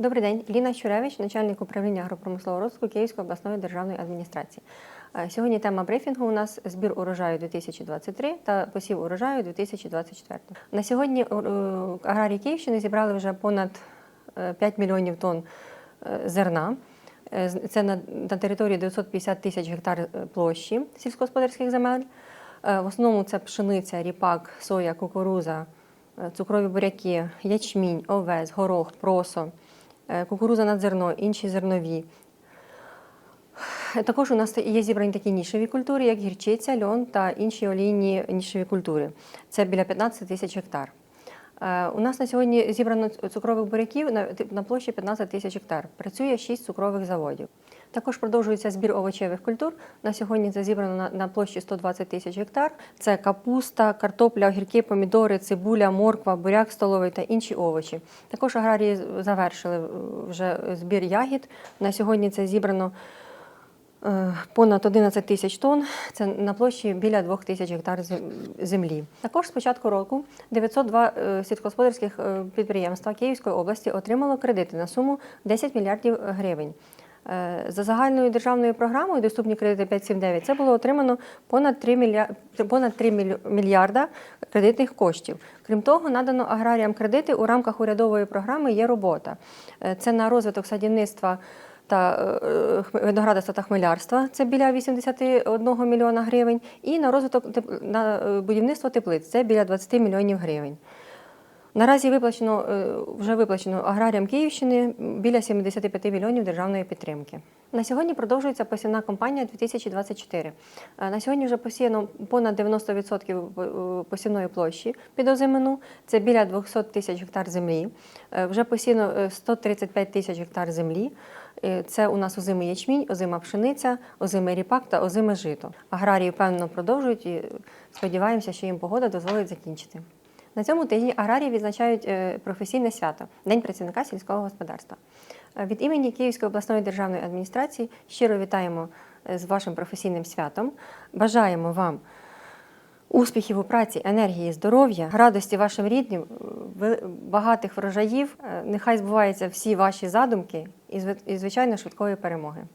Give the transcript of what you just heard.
Добрий день, Ліна Щуревич, начальник управління агропромислового розвитку Київської обласної державної адміністрації. Е, Сьогодні тема брифінгу у нас збір урожаю 2023 та посів урожаю 2024. На сьогодні е, аграрії Київщини зібрали вже понад е, 5 мільйонів тонн е, зерна. Е, Це на, на території 950 тисяч гектар е, площі сільськогосподарських земель. Е, В основному це пшениця, ріпак, соя, кукуруза, е, цукрові буряки, ячмінь, овес, горох, просо, е, кукуруза на зерно, інші зернові. Е, Також у нас є зібрані такі нішеві культури, як гірчиця, льон та інші олійні нішеві культури. Це біля 15 тисяч гектар. Е, У нас на сьогодні зібрано цукрових буряків на площі 15 тисяч гектар. Працює 6 цукрових заводів. Також продовжується збір овочевих культур. На сьогодні це зібрано на, на площі 120 тисяч гектар. Це капуста, картопля, огірки, помідори, цибуля, морква, буряк столовий та інші овочі. Також аграрії завершили е, вже збір ягід. На сьогодні це зібрано Е, понад 11 тисяч тонн. Це на площі біля 2 тисяч гектар землі. Також з початку року 902 е, сільськогосподарських підприємства Київської області отримало кредити на суму 10 мільярдів гривень. Е, За загальною державною програмою Доступні кредити 579 це було отримано понад 3 мільярда, понад 3 міль- мільярда кредитних коштів. Крім того, надано аграріям кредити у рамках урядової програми є робота. Е, Це на розвиток садівництва та е, виноградарства та хмелярства це біля 81 мільйона гривень, і на розвиток на будівництво теплиць це біля 20 мільйонів гривень. Наразі виплачено е, вже виплачено аграріям Київщини біля 75 мільйонів державної підтримки. На сьогодні продовжується посівна кампанія 2024. Е, На сьогодні вже посіяно понад 90% е, посівної площі під озимину. Це біля 200 тисяч гектар землі. Вже посіяно е, 135 тисяч гектар землі. Це у нас озимий ячмінь, озима пшениця, озимий ріпак та озиме жито. Аграрії впевнено продовжують і сподіваємося, що їм погода дозволить закінчити. На цьому тижні аграрії відзначають е, професійне свято День працівника сільського господарства. Е, Від імені Київської обласної державної адміністрації щиро вітаємо е, з вашим професійним святом. Бажаємо вам успіхів у праці, енергії, здоров'я, радості вашим рідним, багатих врожаїв. Нехай збуваються всі ваші задумки і звичайно, швидкої перемоги.